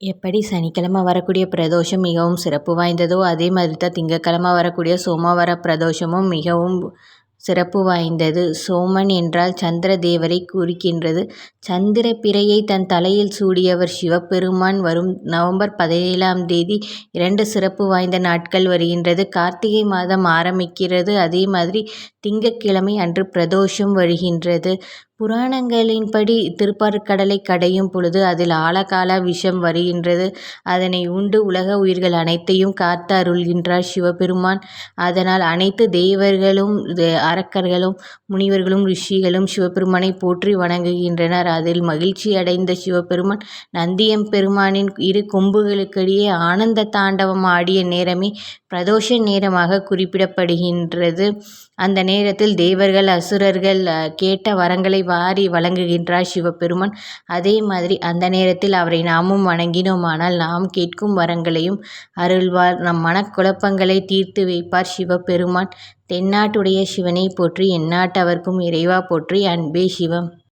எப்படி சனிக்கிழமை வரக்கூடிய பிரதோஷம் மிகவும் சிறப்பு வாய்ந்ததோ அதே மாதிரி தான் திங்கட்கிழமை வரக்கூடிய சோமவார பிரதோஷமும் மிகவும் சிறப்பு வாய்ந்தது. சோமன் என்றால் சந்திர தேவரை குறிக்கின்றது. சந்திர பிறையை தன் தலையில் சூடியவர் சிவபெருமான். வரும் நவம்பர் பதினேழாம் தேதி இரண்டு சிறப்பு வாய்ந்த நாட்கள் வருகின்றது. கார்த்திகை மாதம் ஆரம்பிக்கிறது அதே மாதிரி திங்கட்கிழமை அன்று பிரதோஷம் வருகின்றது. புராணங்களின்படி திருப்பாற்கடலை கடையும் பொழுது அதில் ஆலகால விஷம் வருகின்றது. அதனை உண்டு உலக உயிர்கள் அனைத்தையும் காத்து அருள்கின்றார் சிவபெருமான். அதனால் அனைத்து தேவர்களும் அரக்கர்களும் முனிவர்களும் ரிஷிகளும் சிவபெருமானை போற்றி வணங்குகின்றனர். அதில் மகிழ்ச்சியடைந்த சிவபெருமான் நந்தியெம்பெருமானின் இரு கொம்புகளுக்கிடையே ஆனந்த தாண்டவம் ஆடிய நேரமே பிரதோஷ நேரமாக குறிப்பிடப்படுகின்றது. அந்த நேரத்தில் தேவர்கள் அசுரர்கள் கேட்ட வரங்களை வாரி வழங்குகின்றார் சிவபெருமான். அதே மாதிரி அந்த நேரத்தில் அவரை நாமும் வணங்கினோமானால் நாம் கேட்கும் வரங்களையும் அருள்வார். நம் மனக்குழப்பங்களை தீர்த்து வைப்பார் சிவபெருமான். தென்னாட்டுடைய சிவனே போற்றி எந்நாட்டவர்க்கும் இறைவா போற்றி அன்பே சிவம்.